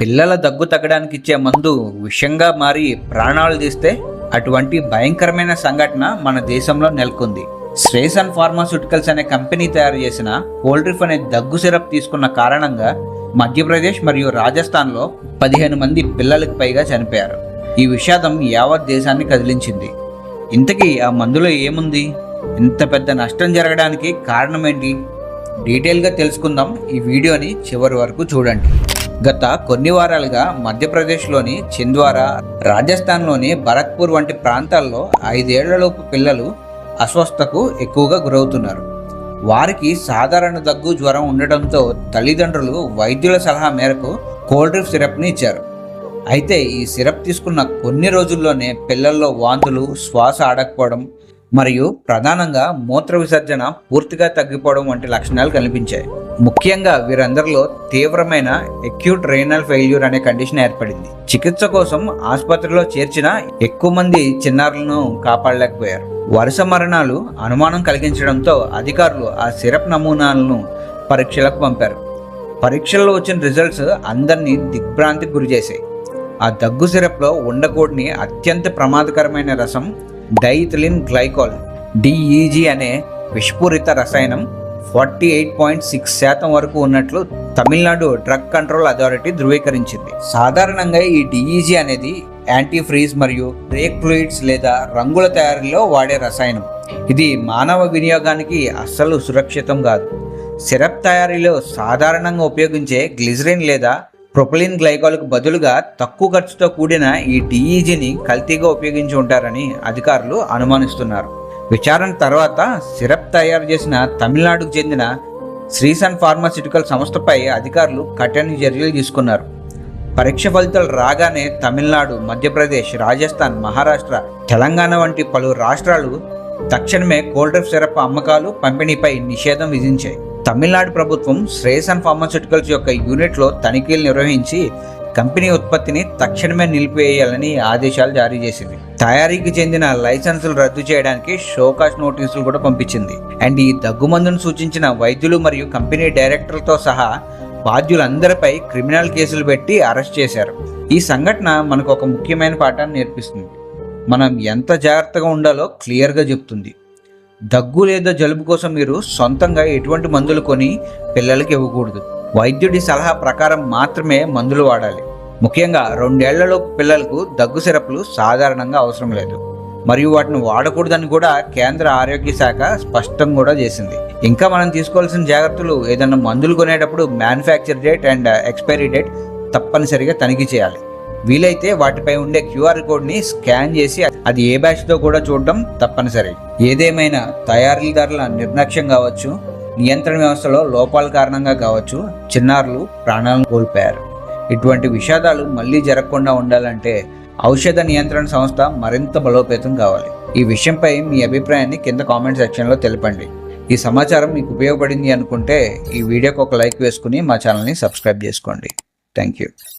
పిల్లల దగ్గు తగ్గడానికి ఇచ్చే మందు విషంగా మారి ప్రాణాలు తీస్తే అటువంటి భయంకరమైన సంఘటన మన దేశంలో నెలకొంది. శ్రేసన్ ఫార్మాస్యూటికల్స్ అనే కంపెనీ తయారు చేసిన కోల్డ్రిఫ్ అనే దగ్గు సిరప్ తీసుకున్న కారణంగా మధ్యప్రదేశ్ మరియు రాజస్థాన్లో పదిహేను మంది పిల్లలకు పైగా చనిపోయారు. ఈ విషాదం యావత్ దేశాన్ని కదిలించింది. ఇంతకీ ఆ మందులో ఏముంది? ఇంత పెద్ద నష్టం జరగడానికి కారణం ఏంటి? డీటెయిల్గా తెలుసుకుందాం ఈ వీడియోని చివరి వరకు చూడండి. గత కొన్ని వారాలుగా మధ్యప్రదేశ్లోని చింద్వారా రాజస్థాన్లోని భరత్పూర్ వంటి ప్రాంతాల్లో ఐదేళ్ళలోపు పిల్లలు అస్వస్థకు ఎక్కువగా గురవుతున్నారు. వారికి సాధారణ దగ్గు జ్వరం ఉండటంతో తల్లిదండ్రులు వైద్యుల సలహా మేరకు కోల్డ్ డ్రిప్ సిరప్ని ఇచ్చారు. అయితే ఈ సిరప్ తీసుకున్న కొన్ని రోజుల్లోనే పిల్లల్లో వాంతులు శ్వాస ఆడకపోవడం మరియు ప్రధానంగా మూత్ర విసర్జన పూర్తిగా తగ్గిపోవడం వంటి లక్షణాలు కనిపించాయి. ముఖ్యంగా వీరందరిలో తీవ్రమైన అక్యూట్ రైనల్ ఫెయిల్యూర్ అనే కండిషన్ ఏర్పడింది. చికిత్స కోసం ఆసుపత్రిలో చేర్చిన ఎక్కువ మంది చిన్నారులను కాపాడలేకపోయారు. వరుస మరణాలు అనుమానం కలిగించడంతో అధికారులు ఆ సిరప్ నమూనాలను పరీక్షలకు పంపారు. పరీక్షల్లో వచ్చిన రిజల్ట్స్ అందరినీ దిగ్భ్రాంతికి గురి చేశాయి ఆ దగ్గు సిరప్లో ఉండకూడని అత్యంత ప్రమాదకరమైన రసం డైథిలిన్ గ్లైకాల్ డిఈజీ అనే విషపూరిత రసాయనం ఫార్టీ ఎయిట్ పాయింట్ సిక్స్ శాతం వరకు ఉన్నట్లు తమిళనాడు డ్రగ్ కంట్రోల్ అథారిటీ ధృవీకరించింది. సాధారణంగా ఈ డిఈజీ అనేది యాంటీ ఫ్రీజ్ మరియు బ్రేక్ ఫ్లూయిడ్స్ లేదా రంగుల తయారీలో వాడే రసాయనం. ఇది మానవ వినియోగానికి అస్సలు సురక్షితం కాదు. సిరప్ తయారీలో సాధారణంగా ఉపయోగించే గ్లిజరిన్ లేదా ప్రొపలిన్ గ్లైకాల్కు బదులుగా తక్కువ ఖర్చుతో కూడిన ఈ డిఈజీని కల్తీగా ఉపయోగించి ఉంటారని అధికారులు అనుమానిస్తున్నారు. విచారణ తర్వాత సిరప్ తయారు చేసిన తమిళనాడుకు చెందిన శ్రీసన్ ఫార్మాసిటికల్ సంస్థపై అధికారులు కఠిన చర్యలు తీసుకున్నారు. పరీక్ష ఫలితాలు రాగానే తమిళనాడు మధ్యప్రదేశ్ రాజస్థాన్ మహారాష్ట్ర తెలంగాణ వంటి పలు రాష్ట్రాలు తక్షణమే కోల్డ్ సిరప్ అమ్మకాలు పంపిణీపై నిషేధం విధించాయి. తమిళనాడు ప్రభుత్వం శ్రేయసన్ ఫార్మాస్యూటికల్స్ యొక్క యూనిట్లో తనిఖీలు నిర్వహించి కంపెనీ ఉత్పత్తిని తక్షణమే నిలిపివేయాలని ఆదేశాలు జారీ చేసింది. తయారీకి చెందిన లైసెన్సులు రద్దు చేయడానికి షోకాస్ నోటీసులు కూడా పంపించింది. అండ్ ఈ దగ్గుమందును సూచించిన వైద్యులు మరియు కంపెనీ డైరెక్టర్లతో సహా బాధ్యులందరిపై క్రిమినల్ కేసులు పెట్టి అరెస్ట్ చేశారు. ఈ సంఘటన మనకు ఒక ముఖ్యమైన పాఠాన్ని నేర్పిస్తుంది. మనం ఎంత జాగ్రత్తగా ఉండాలో క్లియర్గా చెప్తుంది. దగ్గు లేదా జలుబు కోసం మీరు సొంతంగా ఎటువంటి మందులు కొని పిల్లలకి ఇవ్వకూడదు. వైద్యుడి సలహా ప్రకారం మాత్రమే మందులు వాడాలి. ముఖ్యంగా రెండేళ్ళలో పిల్లలకు దగ్గు సిరప్లు సాధారణంగా అవసరం లేదు. మరియు వాటిని వాడకూడదని కూడా కేంద్ర ఆరోగ్య శాఖ స్పష్టం కూడా చేసింది. ఇంకా మనం తీసుకోవాల్సిన జాగ్రత్తలు ఏదైనా మందులు కొనేటప్పుడు manufacture date and expiry date తప్పనిసరిగా తనిఖీ చేయాలి. వీలైతే వాటిపై ఉండే క్యూఆర్ కోడ్ని స్కాన్ చేసి అది ఏ బ్యాచ్తో కూడా చూడడం తప్పనిసరి. ఏదేమైనా తయారీదారుల నిర్లక్ష్యం కావచ్చు నియంత్రణ వ్యవస్థలో లోపాల కారణంగా కావచ్చు చిన్నారులు ప్రాణాలను కోల్పోయారు. ఇటువంటి విషాదాలు మళ్ళీ జరగకుండా ఉండాలంటే ఔషధ నియంత్రణ సంస్థ మరింత బలోపేతం కావాలి. ఈ విషయంపై మీ అభిప్రాయాన్ని కింద కామెంట్ సెక్షన్లో తెలపండి. ఈ సమాచారం మీకు ఉపయోగపడింది అనుకుంటే ఈ వీడియోకి ఒక లైక్ వేసుకుని మా ఛానల్ని సబ్స్క్రైబ్ చేసుకోండి. Thank you.